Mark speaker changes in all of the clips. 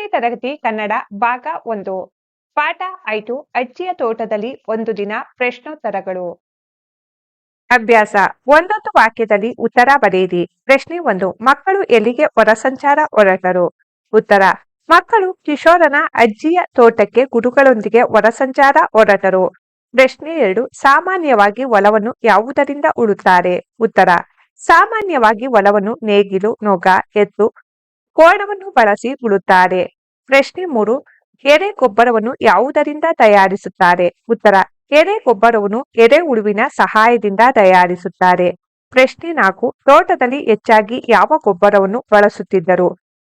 Speaker 1: ಐದನೇ ತರಗತಿ ಕನ್ನಡ ಭಾಗ ಒಂದು. ಪಾಠ ಐದು ಅಜ್ಜಿಯ ತೋಟದಲ್ಲಿ ಒಂದು ದಿನ ಪ್ರಶ್ನೋತ್ತರಗಳು. ಅಭ್ಯಾಸ. ಒಂದೊಂದು ವಾಕ್ಯದಲ್ಲಿ ಉತ್ತರ ಬರೆಯಿರಿ. ಪ್ರಶ್ನೆ ಒಂದು, ಮಕ್ಕಳು ಎಲ್ಲಿಗೆ ಹೊರಸಂಚಾರ ಹೊರಟರು? ಉತ್ತರ, ಮಕ್ಕಳು ಕಿಶೋರನ ಅಜ್ಜಿಯ ತೋಟಕ್ಕೆ ಗುರುಗಳೊಂದಿಗೆ ಹೊರಸಂಚಾರ ಹೊರಟರು. ಪ್ರಶ್ನೆ ಎರಡು, ಸಾಮಾನ್ಯವಾಗಿ ಹೊಲವನ್ನು ಯಾವುದರಿಂದ ಉಳುತ್ತಾರೆ? ಉತ್ತರ, ಸಾಮಾನ್ಯವಾಗಿ ಹೊಲವನ್ನು ನೇಗಿಲು, ನೊಗ ಎತ್ತು ಕೋಣವನ್ನು ಬಳಸಿ ಉಳುತ್ತಾರೆ. ಪ್ರಶ್ನೆ ಮೂರು ಎರೆ ಗೊಬ್ಬರವನ್ನು ಯಾವುದರಿಂದ ತಯಾರಿಸುತ್ತಾರೆ? ಉತ್ತರ ಎರೆ ಗೊಬ್ಬರವನ್ನು ಎರೆ ಉಳುವಿನ ಸಹಾಯದಿಂದ ತಯಾರಿಸುತ್ತಾರೆ. ಪ್ರಶ್ನೆ ನಾಲ್ಕು, ತೋಟದಲ್ಲಿ ಹೆಚ್ಚಾಗಿ ಯಾವ ಗೊಬ್ಬರವನ್ನು ಬಳಸುತ್ತಿದ್ದರು?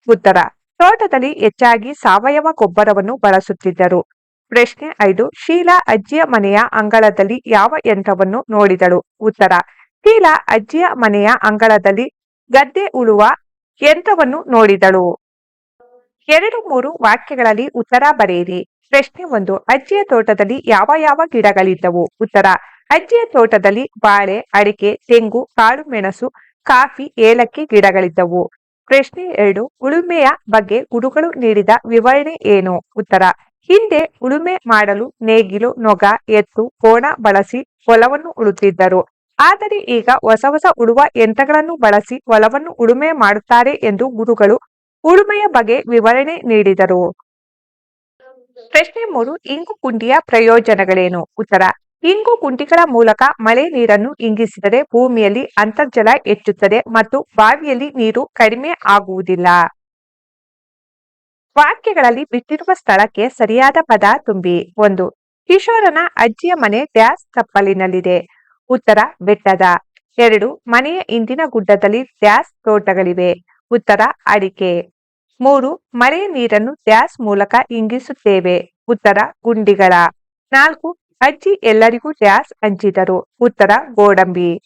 Speaker 1: ಉತ್ತರ, ತೋಟದಲ್ಲಿ ಹೆಚ್ಚಾಗಿ ಸಾವಯವ ಗೊಬ್ಬರವನ್ನು ಬಳಸುತ್ತಿದ್ದರು. ಪ್ರಶ್ನೆ ಐದು, ಶೀಲಾ ಅಜ್ಜಿಯ ಮನೆಯ ಅಂಗಳದಲ್ಲಿ ಯಾವ ಯಂತ್ರವನ್ನು ನೋಡಿದಳು? ಉತ್ತರ, ಶೀಲಾ ಅಜ್ಜಿಯ ಮನೆಯ ಅಂಗಳದಲ್ಲಿ ಗದ್ದೆ ಉಳುವ ಯಂತ್ರವನ್ನು ನೋಡಿದಳು? ಎರಡು ಮೂರು ವಾಕ್ಯಗಳಲ್ಲಿ ಉತ್ತರ ಬರೆಯಿರಿ. ಪ್ರಶ್ನೆ ಒಂದು, ಅಜ್ಜಿಯ ತೋಟದಲ್ಲಿ ಯಾವ ಯಾವ ಗಿಡಗಳಿದ್ದವು? ಉತ್ತರ, ಅಜ್ಜಿಯ ತೋಟದಲ್ಲಿ ಬಾಳೆ, ಅಡಿಕೆ, ತೆಂಗು, ಕಾಳು, ಮೆಣಸು, ಕಾಫಿ, ಏಲಕ್ಕಿ ಗಿಡಗಳಿದ್ದವು. ಪ್ರಶ್ನೆ ಎರಡು, ಉಳುಮೆಯ ಬಗ್ಗೆ ಗುರುಗಳು ನೀಡಿದ ವಿವರಣೆ ಏನು? ಉತ್ತರ, ಹಿಂದೆ ಉಳುಮೆ ಮಾಡಲು ನೇಗಿಲು, ನೊಗ, ಎತ್ತು, ಕೋಣ ಬಳಸಿ ಹೊಲವನ್ನು ಉಳುತ್ತಿದ್ದರು. ಆದರೆ ಈಗ ಹೊಸ ಹೊಸ ಉಡುವ ಯಂತ್ರಗಳನ್ನು ಬಳಸಿ ಹೊಲವನ್ನು ಉಳುಮೆ ಮಾಡುತ್ತಾರೆ ಎಂದು ಗುರುಗಳು ಉಳುಮೆಯ ಬಗ್ಗೆ ವಿವರಣೆ ನೀಡಿದರು. ಪ್ರಶ್ನೆ ಮೂರು, ಇಂಗು ಕುಂಡಿಯ ಪ್ರಯೋಜನಗಳೇನು? ಉತ್ತರ, ಇಂಗು ಕುಂಟಿಗಳ ಮೂಲಕ ಮಳೆ ನೀರನ್ನು ಇಂಗಿಸಿದರೆ ಭೂಮಿಯಲ್ಲಿ ಅಂತರ್ಜಲ ಹೆಚ್ಚುತ್ತದೆ ಮತ್ತು ಬಾವಿಯಲ್ಲಿ ನೀರು ಕಡಿಮೆ ಆಗುವುದಿಲ್ಲ. ವಾಕ್ಯಗಳಲ್ಲಿ ಬಿಟ್ಟಿರುವ ಸ್ಥಳಕ್ಕೆ ಸರಿಯಾದ ಪದ ತುಂಬಿ. ಒಂದು, ಕಿಶೋರನ ಅಜ್ಜಿಯ ಮನೆ ಡ್ಯಾಸ್ ಕಪ್ಪಲಿನಲ್ಲಿದೆ ಉತ್ತರ ಬೆಟ್ಟದ. ಎರಡು, ಮನೆಯ ಇಂದಿನ ಗುಡ್ಡದಲ್ಲಿ ಡ್ಯಾಸ್ ತೋಟಗಳಿವೆ. ಉತ್ತರ, ಅಡಿಕೆ. ಮೂರು, ಮಳೆಯ ನೀರನ್ನು ಡ್ಯಾಸ್ ಮೂಲಕ ಇಂಗಿಸುತ್ತೇವೆ. ಉತ್ತರ, ಗುಂಡಿಗಳ. ನಾಲ್ಕು, ಅಜ್ಜಿ ಎಲ್ಲರಿಗೂ ಡ್ಯಾಸ್ ಹಂಚಿದರು ಉತ್ತರ, ಗೋಡಂಬಿ.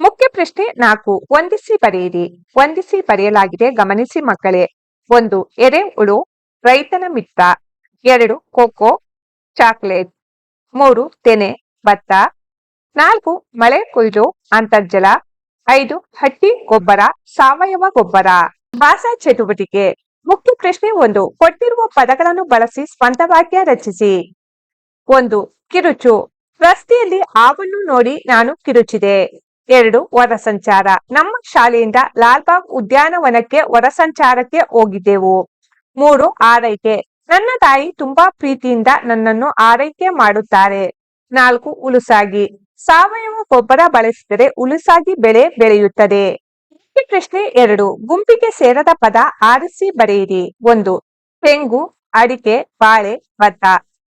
Speaker 1: ಮುಖ್ಯ ಪ್ರಶ್ನೆ ನಾಲ್ಕು ಹೊಂದಿಸಿ ಬರೆಯಿರಿ. ಹೊಂದಿಸಿ ಬರೆಯಲಾಗಿದೆ, ಗಮನಿಸಿ ಮಕ್ಕಳೇ. ಒಂದು ಎರೆಹುಳು ರೈತನ ಮಿತ್ರ. ಎರಡು, ಕೋಕೋ, ಚಾಕ್ಲೇಟ್. ಮೂರು, ತೆನೆ, ಭತ್ತ. ನಾಲ್ಕು, ಮಳೆ, ಕೊಯ್ಲು, ಅಂತರ್ಜಲ. ಐದು, ಹಟ್ಟಿ, ಗೊಬ್ಬರ, ಸಾವಯವ ಗೊಬ್ಬರ. ಭಾಷಾ ಚಟುವಟಿಕೆ. ಮುಖ್ಯ ಪ್ರಶ್ನೆ ಒಂದು, ಕೊಟ್ಟಿರುವ ಪದಗಳನ್ನು ಬಳಸಿ ಸ್ವಂತ ವಾಕ್ಯ ರಚಿಸಿ. ಒಂದು, ಕಿರುಚು. ರಸ್ತೆಯಲ್ಲಿ ಆವನ್ನು ನೋಡಿ ನಾನು ಕಿರುಚಿದೆ. ಎರಡು, ಹೊರ ನಮ್ಮ ಶಾಲೆಯಿಂದ ಲಾಲ್ಬಾಗ್ ಉದ್ಯಾನವನಕ್ಕೆ ಹೊರ ಸಂಚಾರಕ್ಕೆ ಹೋಗಿದ್ದೆವು. ಮೂರು, ಆರೈಕೆ. ನನ್ನ ತಾಯಿ ತುಂಬಾ ಪ್ರೀತಿಯಿಂದ ನನ್ನನ್ನು ಆರೈಕೆ ಮಾಡುತ್ತಾರೆ. ನಾಲ್ಕು ಉಲುಸಾಗಿ ಸಾವಯವ ಗೊಬ್ಬರ ಬಳಸಿದರೆ ಉಲುಸಾಗಿ ಬೆಳೆ ಬೆಳೆಯುತ್ತದೆ. ಪ್ರಶ್ನೆ ಎರಡು. ಗುಂಪಿಗೆ ಸೇರದ ಪದ ಆರಿಸಿ ಬರೆಯಿರಿ. ಒಂದು. ತೆಂಗು, ಅಡಿಕೆ, ಬಾಳೆ, ಭತ್ತ.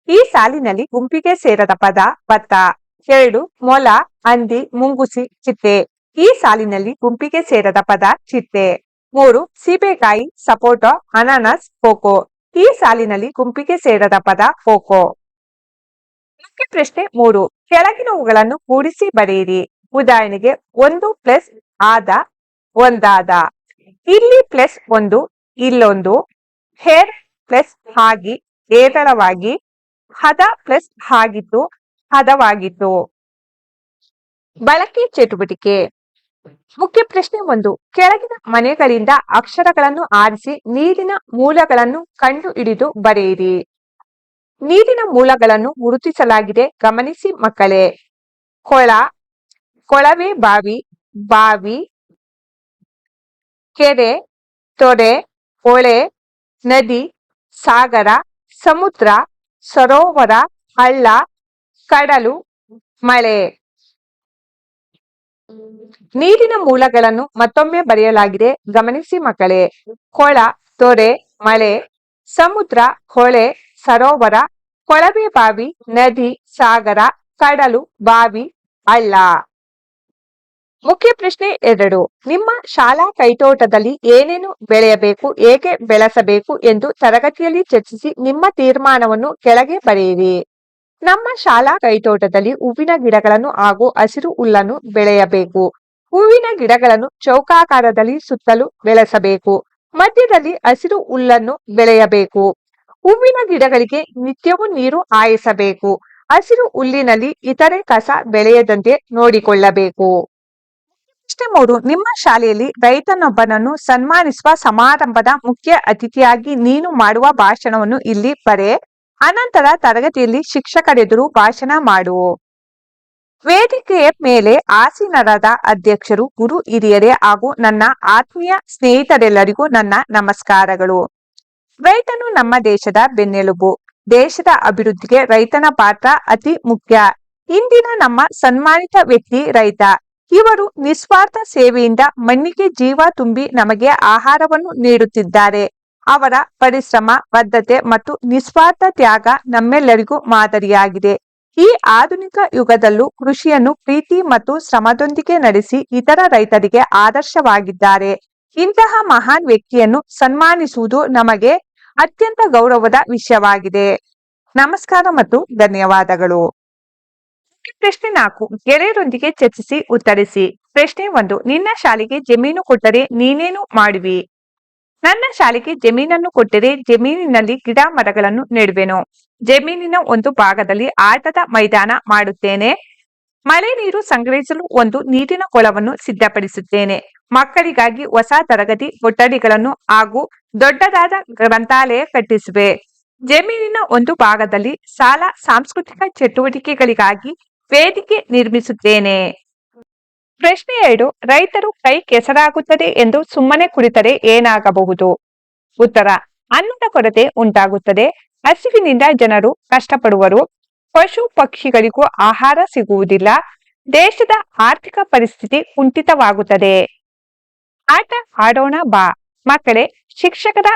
Speaker 1: ಈ ಸಾಲಿನಲ್ಲಿ ಗುಂಪಿಗೆ ಸೇರದ ಪದ ಭತ್ತ. ಎರಡು. ಮೊಲ, ಹಂದಿ, ಮುಂಗುಸಿ, ಚಿತ್ತೆ. ಈ ಸಾಲಿನಲ್ಲಿ ಗುಂಪಿಗೆ ಸೇರದ ಪದ ಚಿತ್ತೆ. ಮೂರು. ಸೀಬೆಕಾಯಿ, ಸಪೋಟೊ, ಅನಾನಸ್, ಕೋಕೋ. ಈ ಸಾಲಿನಲ್ಲಿ ಗುಂಪಿಗೆ ಸೇರದ ಪದ ಕೋಕೋ. ಪ್ರಶ್ನೆ ಮೂರು. ಕೆಳಗಿನವುಗಳನ್ನು ಕೂಡಿಸಿ ಬರೆಯಿರಿ. ಉದಾಹರಣೆಗೆ ಒಂದು ಪ್ಲಸ್ ಆದ ಒಂದಾದ. ಇಲ್ಲಿ ಪ್ಲಸ್ ಒಂದು, ಇಲ್ಲೊಂದು. ಹೇರ್ ಪ್ಲಸ್ ಆಗಿ ಏದಳವಾಗಿ ಹದ ಪ್ಲಸ್ ಆಗಿತ್ತು ಹದವಾಗಿತ್ತು ಬಳಕೆ ಚಟುವಟಿಕೆ. ಮುಖ್ಯ ಪ್ರಶ್ನೆ ಒಂದು. ಕೆಳಗಿನ ಮನೆಗಳಿಂದ ಅಕ್ಷರಗಳನ್ನು ಆರಿಸಿ ನೀರಿನ ಮೂಲಗಳನ್ನು ಕಂಡು ಹಿಡಿದು ಬರೆಯಿರಿ. ನೀರಿನ ಮೂಲಗಳನ್ನು ಗುರುತಿಸಲಾಗಿದೆ. ಗಮನಿಸಿ ಮಕ್ಕಳೇ. ಕೊಳ, ಕೊಳವೆ ಬಾವಿ ಬಾವಿ, ಕೆರೆ ತೊರೆ ಹೊಳೆ, ನದಿ, ಸಾಗರ, ಸಮುದ್ರ, ಸರೋವರ, ಹಳ್ಳ, ಕಡಲು, ಮಳೆ. ನೀರಿನ ಮೂಲಗಳನ್ನು ಮತ್ತೊಮ್ಮೆ ಬರೆಯಲಾಗಿದೆ. ಗಮನಿಸಿ ಮಕ್ಕಳೇ. ಕೊಳ ತೊರೆ ಮಳೆ, ಸಮುದ್ರ, ಹೊಳೆ ಸರೋವರ, ಕೊಳವೆ ಬಾವಿ, ನದಿ, ಸಾಗರ, ಕಡಲು ಬಾವಿ, ಅಲ್ಲ. ಮುಖ್ಯ ಪ್ರಶ್ನೆ ಎರಡು, ನಿಮ್ಮ ಶಾಲಾ ಕೈತೋಟದಲ್ಲಿ ಏನೇನು ಬೆಳೆಯಬೇಕು ಹೇಗೆ ಬೆಳೆಸಬೇಕು ಎಂದು ತರಗತಿಯಲ್ಲಿ ಚರ್ಚಿಸಿ ನಿಮ್ಮ ತೀರ್ಮಾನವನ್ನು ಕೆಳಗೆ ಬರೆಯಿರಿ. ನಮ್ಮ ಶಾಲಾ ಕೈತೋಟದಲ್ಲಿ ಹೂವಿನ ಗಿಡಗಳನ್ನು ಹಾಗೂ ಹಸಿರು ಹುಲ್ಲನ್ನು ಬೆಳೆಯಬೇಕು. ಹೂವಿನ ಗಿಡಗಳನ್ನು ಚೌಕಾಕಾರದಲ್ಲಿ ಸುತ್ತಲೂ ಬೆಳೆಸಬೇಕು. ಮಧ್ಯದಲ್ಲಿ ಹಸಿರು ಹುಲ್ಲನ್ನು ಬೆಳೆಯಬೇಕು. ಹೂವಿನ ಗಿಡಗಳಿಗೆ ನಿತ್ಯವೂ ನೀರು ಹಾಯಿಸಬೇಕು. ಹಸಿರು ಹುಲ್ಲಿನಲ್ಲಿ ಇತರೆ ಕಸ ಬೆಳೆಯದಂತೆ ನೋಡಿಕೊಳ್ಳಬೇಕು. ಮೂರು, ನಿಮ್ಮ ಶಾಲೆಯಲ್ಲಿ ರೈತನೊಬ್ಬನನ್ನು ಸನ್ಮಾನಿಸುವ ಸಮಾರಂಭದ ಮುಖ್ಯ ಅತಿಥಿಯಾಗಿ ನೀನು ಮಾಡುವ ಭಾಷಣವನ್ನು ಇಲ್ಲಿ ಬರೆ. ಅನಂತರ ತರಗತಿಯಲ್ಲಿ ಶಿಕ್ಷಕರೆದುರು ಭಾಷಣ ಮಾಡು. ವೇದಿಕೆಯ ಮೇಲೆ ಆಸೀನರಾದ ಅಧ್ಯಕ್ಷರು, ಗುರು ಹಿರಿಯರೇ ಹಾಗೂ ನನ್ನ ಆತ್ಮೀಯ ಸ್ನೇಹಿತರೆಲ್ಲರಿಗೂ ನನ್ನ ನಮಸ್ಕಾರಗಳು. ರೈತನು ನಮ್ಮ ದೇಶದ ಬೆನ್ನೆಲುಬು, ದೇಶದ ಅಭಿವೃದ್ಧಿಗೆ ರೈತನ ಪಾತ್ರ ಅತಿ ಮುಖ್ಯ. ಇಂದಿನ ನಮ್ಮ ಸನ್ಮಾನಿತ ವ್ಯಕ್ತಿ ರೈತ. ಇವರು ನಿಸ್ವಾರ್ಥ ಸೇವೆಯಿಂದ ಮಣ್ಣಿಗೆ ಜೀವ ತುಂಬಿ ನಮಗೆ ಆಹಾರವನ್ನು ನೀಡುತ್ತಿದ್ದಾರೆ. ಅವರ ಪರಿಶ್ರಮ, ಬದ್ಧತೆ ಮತ್ತು ನಿಸ್ವಾರ್ಥ ತ್ಯಾಗ ನಮ್ಮೆಲ್ಲರಿಗೂ ಮಾದರಿಯಾಗಿದೆ. ಈ ಆಧುನಿಕ ಯುಗದಲ್ಲೂ ಕೃಷಿಯನ್ನು ಪ್ರೀತಿ ಮತ್ತು ಶ್ರಮದೊಂದಿಗೆ ನಡೆಸಿ ಇತರ ರೈತರಿಗೆ ಆದರ್ಶವಾಗಿದ್ದಾರೆ. ಇಂತಹ ಮಹಾನ್ ವ್ಯಕ್ತಿಯನ್ನು ಸನ್ಮಾನಿಸುವುದು ನಮಗೆ ಅತ್ಯಂತ ಗೌರವದ ವಿಷಯವಾಗಿದೆ. ನಮಸ್ಕಾರ ಮತ್ತು ಧನ್ಯವಾದಗಳು. ಪ್ರಶ್ನೆ ನಾಲ್ಕು. ಗೆಳೆಯರೊಂದಿಗೆ ಚರ್ಚಿಸಿ, ಉತ್ತರಿಸಿ. ಪ್ರಶ್ನೆ ಒಂದು. ನಿನ್ನ ಶಾಲೆಗೆ ಜಮೀನು ಕೊಟ್ಟರೆ ನೀನೇನು ಮಾಡುವಿ? ನನ್ನ ಶಾಲೆಗೆ ಜಮೀನನ್ನು ಕೊಟ್ಟರೆ ಜಮೀನಿನಲ್ಲಿ ಗಿಡ ಮರಗಳನ್ನು ನೆಡುವೆನು. ಜಮೀನಿನ ಒಂದು ಭಾಗದಲ್ಲಿ ಆಟದ ಮೈದಾನ ಮಾಡುತ್ತೇನೆ. ಮಳೆ ನೀರು ಸಂಗ್ರಹಿಸಲು ಒಂದು ನೀರಿನ ಕೊಳವನ್ನು ಸಿದ್ಧಪಡಿಸುತ್ತೇನೆ. ಮಕ್ಕಳಿಗಾಗಿ ಹೊಸ ತರಗತಿ, ಕೊಠಡಿಗಳನ್ನು ಹಾಗೂ ದೊಡ್ಡದಾದ ಗ್ರಂಥಾಲಯ ಕಟ್ಟಿಸುವೆ. ಜಮೀನಿನ ಒಂದು ಭಾಗದಲ್ಲಿ ಸಾಲ ಸಾಂಸ್ಕೃತಿಕ ಚಟುವಟಿಕೆಗಳಿಗಾಗಿ ವೇದಿಕೆ ನಿರ್ಮಿಸುತ್ತೇನೆ. ಪ್ರಶ್ನೆ ಎರಡು, ರೈತರು ಕೈ ಕೆಸರಾಗುತ್ತದೆ ಎಂದು ಸುಮ್ಮನೆ ಕುಳಿತರೆ ಏನಾಗಬಹುದು? ಉತ್ತರ, ಅನ್ನದ ಕೊರತೆ ಉಂಟಾಗುತ್ತದೆ. ಹಸಿವಿನಿಂದ ಜನರು ಕಷ್ಟಪಡುವರು. ಪಶು ಪಕ್ಷಿಗಳಿಗೂ ಆಹಾರ ಸಿಗುವುದಿಲ್ಲ. ದೇಶದ ಆರ್ಥಿಕ ಪರಿಸ್ಥಿತಿ ಕುಂಠಿತವಾಗುತ್ತದೆ. ಆಟ ಆಡೋಣ ಬಾ. ಮಕ್ಕಳೇ, ಶಿಕ್ಷಕರ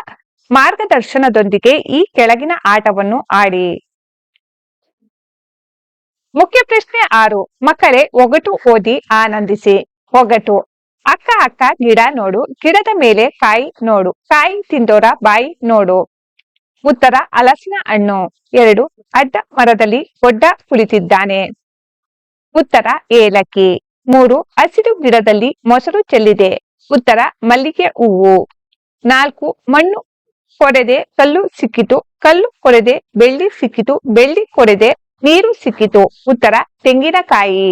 Speaker 1: ಮಾರ್ಗದರ್ಶನದೊಂದಿಗೆ ಈ ಕೆಳಗಿನ ಆಟವನ್ನು ಆಡಿ. ಮುಖ್ಯ ಪ್ರಶ್ನೆ ಆರು. ಮಕ್ಕಳೇ, ಒಗಟು ಓದಿ ಆನಂದಿಸಿ. ಒಗಟು. ಅಕ್ಕ ಅಕ್ಕ ಗಿಡ ನೋಡು. ಗಿಡದ ಮೇಲೆ ಕಾಯಿ ನೋಡು. ಕಾಯಿ ತಿಂದೋರ ಬಾಯಿ ನೋಡು. ಉತ್ತರ ಹಲಸಿನ ಹಣ್ಣು ಎರಡು ಅಡ್ಡ ಮರದಲ್ಲಿ ದೊಡ್ಡ ಕುಳಿತಿದ್ದಾನೆ. ಉತ್ತರ ಏಲಕ್ಕಿ ಮೂರು ಹಸಿರು ಗಿಡದಲ್ಲಿ ಮೊಸರು ಚೆಲ್ಲಿದೆ. ಉತ್ತರ ಮಲ್ಲಿಗೆ ಹೂವು ನಾಲ್ಕು ಮಣ್ಣು ಕೊರೆದೆ ಕಲ್ಲು ಸಿಕ್ಕಿತು. ಕಲ್ಲು ಕೊರೆದೆ ಬೆಳ್ಳಿ ಸಿಕ್ಕಿತು. ಬೆಳ್ಳಿ ಕೊರೆದೆ ನೀರು ಸಿಕ್ಕಿತು. ಉತ್ತರ ತೆಂಗಿನಕಾಯಿ